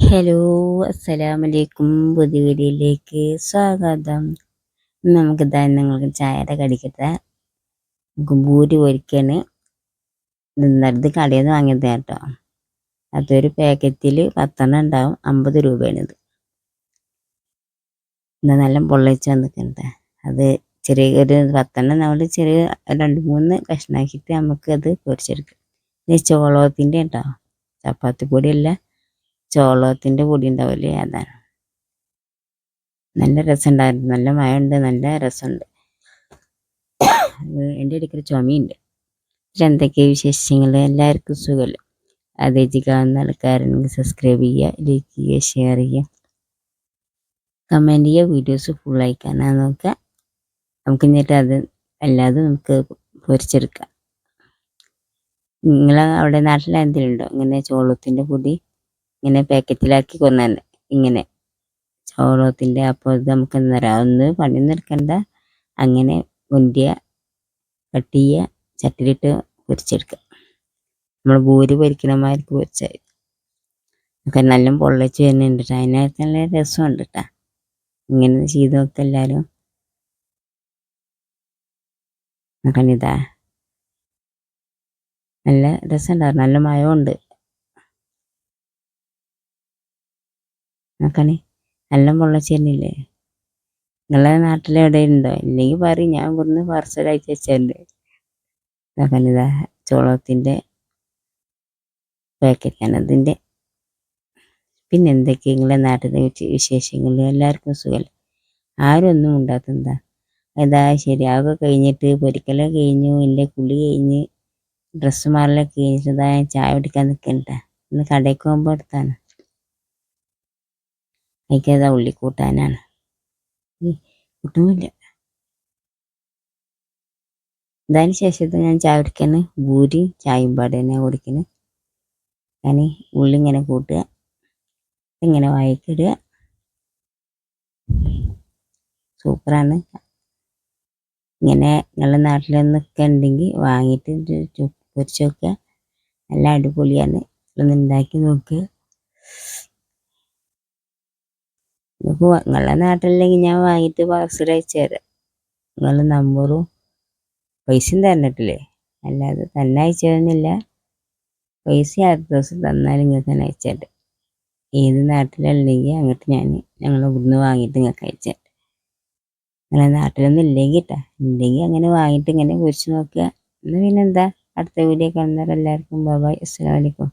Hello അസ്സലാമലൈക്കും. പുതിയ വീഡിയോയിലേക്ക് സ്വാഗതം. നമുക്ക് ഇതാ നിങ്ങൾക്ക് ചായയുടെ കടിക്കട്ടെ. നമുക്ക് ഭൂരി പൊരിക്കാണ്. നിന്നടുത്ത് കടയിൽ നിന്ന് വാങ്ങിയത് കേട്ടോ. അതൊരു പാക്കറ്റിൽ പത്തെണ്ണം ഉണ്ടാവും. അമ്പത് രൂപയാണിത്. എന്നാൽ നല്ല പൊള്ളിച്ച് വന്നിട്ടുണ്ട്. അത് ചെറിയ ഒരു പത്തെണ്ണം നമ്മൾ ചെറിയ രണ്ട് മൂന്ന് കഷ്ണാക്കിയിട്ട് നമുക്ക് അത് പൊരിച്ചെടുക്കാം. ഇത് ചോളത്തിന്റെ കേട്ടോ. ചപ്പാത്തി പൊടിയല്ല ചോളത്തിന്റെ പൊടി ഉണ്ടാവില്ലേ അതാണ്. നല്ല രസമുണ്ടായിരുന്നു. നല്ല മഴ ഉണ്ട് നല്ല രസമുണ്ട്. എന്റെ ഇടയ്ക്കൊരു ചുമയുണ്ട്. എന്തൊക്കെ വിശേഷങ്ങൾ? എല്ലാവർക്കും സുഖമല്ലോ? അതേജി കാണുന്ന ആൾക്കാരുണ്ടെങ്കിൽ സബ്സ്ക്രൈബ് ചെയ്യുക ലൈക്ക് ചെയ്യുക ഷെയർ ചെയ്യുക. കമന്റ് ചെയ്യുക വീഡിയോസ് ഫുൾ അയക്കാനാണ് നോക്കുക നമുക്ക് എന്നിട്ട് അത് അല്ലാതെ നമുക്ക് പൊരിച്ചെടുക്കാം. നിങ്ങളെ അവിടെ നാട്ടിൽ എന്തെങ്കിലും ഉണ്ടോ? ഇങ്ങനെ ചോളത്തിന്റെ പൊടി ഇങ്ങനെ പാക്കറ്റിലാക്കി കൊണ്ടുവന്ന് ഇങ്ങനെ. ചോളത്തിന്റെ അപ്പോൾ ഇത് നമുക്ക് എന്താ പറയുക ഒന്ന് പണിയൊന്നും എടുക്കണ്ട അങ്ങനെ മുന്തിയ കട്ട് ചെയ്യുക ചട്ടിയിലിട്ട് പൊരിച്ചെടുക്കുക നമ്മൾ ഭൂരി പൊരിക്കണമാർക്ക് പൊരിച്ചായി ഒക്കെ നല്ല പൊള്ളിച്ച് വരുന്നുണ്ട് കേട്ടോ അതിനകത്ത് നല്ല രസമുണ്ട് കേട്ടോ ഇങ്ങനെ ചെയ്ത് നോക്കുക എല്ലാവരും നോക്കാനിതാ നല്ല രസമുണ്ടായിരുന്നു. നല്ല മയമുണ്ട്. നോക്കണേ നല്ല പൊള്ളച്ചേരില്ലേ നിങ്ങളെ നാട്ടിലെവിടെ ഉണ്ടോ ഇല്ലെങ്കിൽ പറയും ഞാൻ ഇവിടുന്ന് പാർസലായിട്ട് വെച്ചിട്ടുണ്ട് നോക്കാനിതാ ചോളത്തിന്റെ പാക്കറ്റാണ് അതിന്റെ പിന്നെ എന്തൊക്കെ നിങ്ങളെ നാട്ടിലെ വിശേഷങ്ങൾ എല്ലാവർക്കും സുഖമല്ല ആരും ഒന്നും ഉണ്ടാക്കുന്നതാ അതാ ശരി. ആകെ കഴിഞ്ഞിട്ട് പൊരിക്കലൊക്കെ കഴിഞ്ഞു. എന്റെ കുളി കഴിഞ്ഞ് ഡ്രസ്സ് മാറലൊക്കെ കഴിഞ്ഞിട്ട് ഞാൻ ചായ കുടിക്കാൻ നിൽക്കണ്ട ഇന്ന് കടയ്ക്ക് പോകുമ്പോൾ എടുത്താണ് എനിക്കതാ ഉള്ളി കൂട്ടാനാണ്. കിട്ടുന്നില്ല അതിന് ശേഷം ഞാൻ ചായ കുടിക്കുന്നത് ഭൂരി ചായയും പാട് തന്നെ കുടിക്കുന്നത് ഞാൻ ഉള്ളി ഇങ്ങനെ കൂട്ടുക. ഇങ്ങനെ വായിക്കിടുക. സൂപ്പറാണ്. ഇങ്ങനെ നിങ്ങളുടെ നാട്ടിലൊന്നൊക്കെ ഉണ്ടെങ്കിൽ വാങ്ങിയിട്ട് പൊരിച്ച് നോക്കുക നല്ല അടിപൊളിയാണ്. ഒന്ന് ഉണ്ടാക്കി നോക്കുക നിങ്ങളുടെ നാട്ടിലില്ലെങ്കിൽ ഞാൻ വാങ്ങിയിട്ട് പാർസൽ അയച്ചു തരാം. നിങ്ങളുടെ നമ്പറും പൈസയും തന്നിട്ടില്ലേ? അല്ലാതെ തന്നെ അയച്ചു തരുന്നില്ല. പൈസ ദിവസം തന്നാൽ നിങ്ങൾക്ക് തന്നെ അയച്ചു തരാം. ഏത് നാട്ടിലല്ലെങ്കിൽ അങ്ങോട്ട് ഞാൻ ഞങ്ങൾ ഇവിടുന്ന് വാങ്ങിയിട്ട് നിങ്ങൾക്ക് അയച്ചു തരാം. നിങ്ങളുടെ നാട്ടിലൊന്നും ഇല്ലെങ്കിൽ കേട്ടോ ഉണ്ടെങ്കിൽ അങ്ങനെ വാങ്ങിയിട്ട് ഇങ്ങനെ കുറിച്ച് നോക്കുക. എന്നാൽ പിന്നെന്താ അടുത്ത വീഡിയോ കാണുന്നവരെല്ലാവർക്കും ബൈ അസ്സലാമലൈക്കും